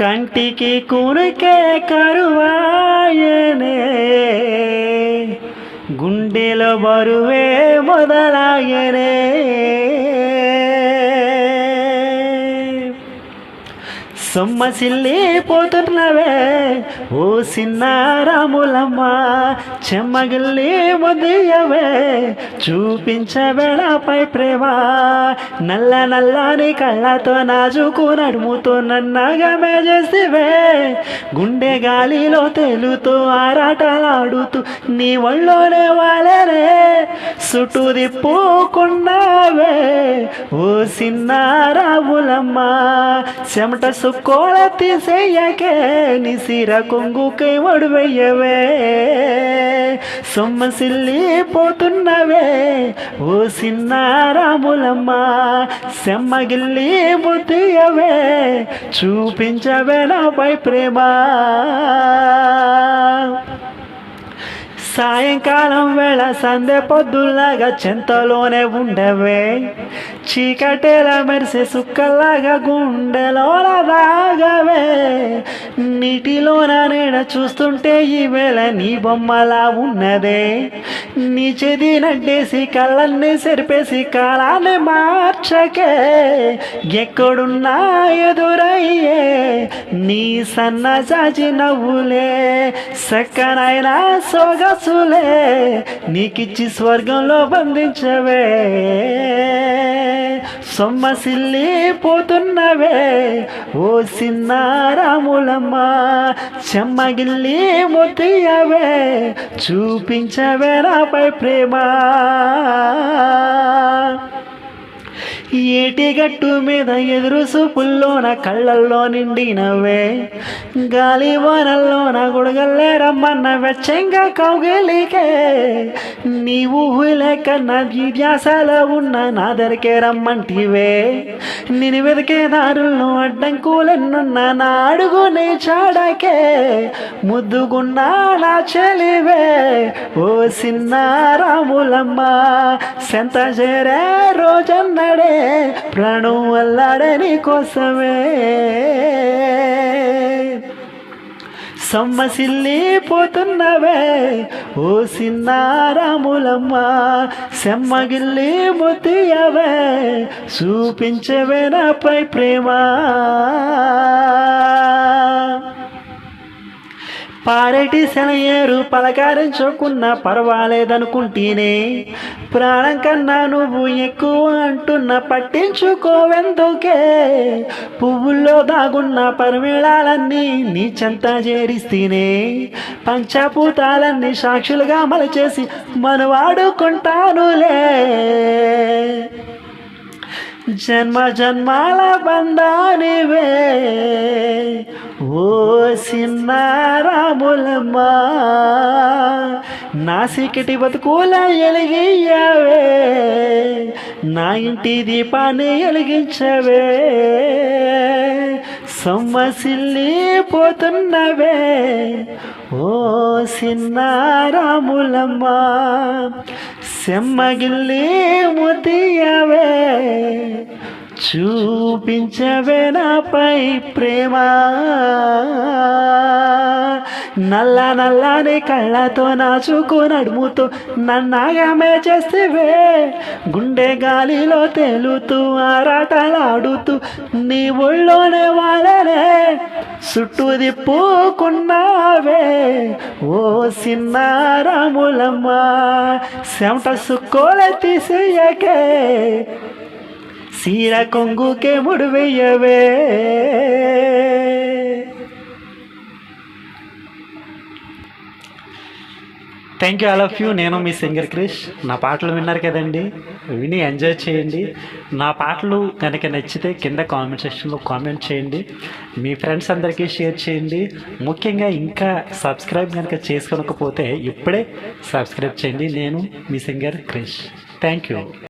కంటికి కురికే కరువాయనే. గుండెలో బరువే మొదలాయనే సొమ్మసిల్లి పోతున్నవే. ఓ సిన్నారాములమ్మ చెమ్మగిల్లి ముదియవే చూపించవే ప్రేమ. నల్ల నల్లని కళ్ళతో నాజుకు నడుముతో నన్నగమే చేసివే. గుండె గాలిలో తేలుతూ ఆరాటలాడుతూ నీ ఒళ్ళోనే వాలరే చుట్టూ దిప్పుకున్నావే ఓ సిన్నారాములమ్మ చెమట సుక్కోళ తీసేయకే నిసిరకు కొంగుకై సొమ్మ సిల్లి పోతున్నవే. ఓ సిన్నారాములమ్మ సెమ్మగిల్లి బుద్ధియవే చూపించవే నాపై ప్రేమ. సాయంకాలం వేళ సందే పొద్దులాగా చింతలోనే ఉండవే. చీకటేల మెరిసే సుక్కల్లాగా గుండెలోన దాగవే నీటిలోన నీడ చూస్తుంటే ఈ వేళ నీ బొమ్మలా ఉన్నదే. నీ చెది నడ్డేసి కళ్ళన్నీ సెరిపేసి కాలాన్ని మార్చకే. ఎక్కడున్నా ఎదురయ్యే నీ సన్నజాజి నవ్వులే. సక్కనైనా సొగసులే. నీకిచ్చి స్వర్గంలో బంధించవే. సొమ్మసిల్లి పోతున్నవే. ఓ సిన్నారాములమ్మ చెమ్మగిల్లి మొత్తియవే చూపించవే నాపై ప్రేమ. ఏటి గట్టు మీద ఎదురు సూపుల్లోన కళ్ళల్లో నిండినవే. గాలి వానల్లోన గుడగల్లే రమ్మన్న వెచ్చంగా కౌగలికే. నీవు ఊహిలేక నా ఉన్న నా దరికే రమ్మంటివే. నేను వెతికే దారులను అడ్డంకులెన్నున్న నా అడుగుని చాడకే. ముద్దుగున్నా నా చెలివే. ఓ సిన్నారాములమ్మ సెంత చేరే రోజన్నడే. ప్రాణం అల్లాడే కోసమే. సమ్మసిల్లి పోతున్నవే. ఓ సిన్నారాములమ్మ సెమ్మగిల్లి ముతియవే. చూపించవే నాపై ప్రేమ. పారేటి శనయేరు పలకారించుకున్నా పర్వాలేదనుకుంటేనే ప్రాణం కన్నా నువ్వు ఎక్కువ అంటున్న పట్టించుకోవెందుకే పువ్వుల్లో దాగున్న పరిమేళాలన్నీ నీ చెంత చేరిస్తేనే పంచభూతాలన్నీ సాక్షులుగా మలచేసి మనవాడుకుంటానులే జన్మ జన్మాల బంధానివే. ఓ సిన్నారాములమ్మ నా సిక్కటి బతుకుల ఎలిగియ్యావే. నా ఇంటి దీపాన్ని ఎలిగించవే సొమ్మసిల్లి పోతున్నవే. ఓ సిన్నారాములమ్మ సెమ్మగిల్లి ముతియవే చూపించవే నాపై ప్రేమ. నల్ల నల్లని కళ్ళతో నాచుకు నడుముతూ నన్నగమే చేస్తేవే గుండె గాలిలో తేలుతూ ఆరాటలాడుతూ నీ ఒళ్ళోనే వాళ్ళనే చుట్టూది పోకున్నావే ఓ సిన్నారాములమ్మ. చెమట సుక్కోల తీసేయకే సీర కొంగుకే ముడివెయ్యవే thank you all of you నేను మీ సింగర్ క్రిష్. నా పాటలు విన్నారు కదండి. విని ఎంజాయ్ చేయండి. నా పాటలు కనుక నచ్చితే కింద కామెంట్ సెక్షన్లో కామెంట్ చేయండి. మీ ఫ్రెండ్స్ అందరికీ షేర్ చేయండి. ముఖ్యంగా ఇంకా సబ్స్క్రైబ్ కనుక చేసుకోకపోతే ఇప్పుడే సబ్స్క్రైబ్ చేయండి. నేను మీ సింగర్ క్రిష్. Thank you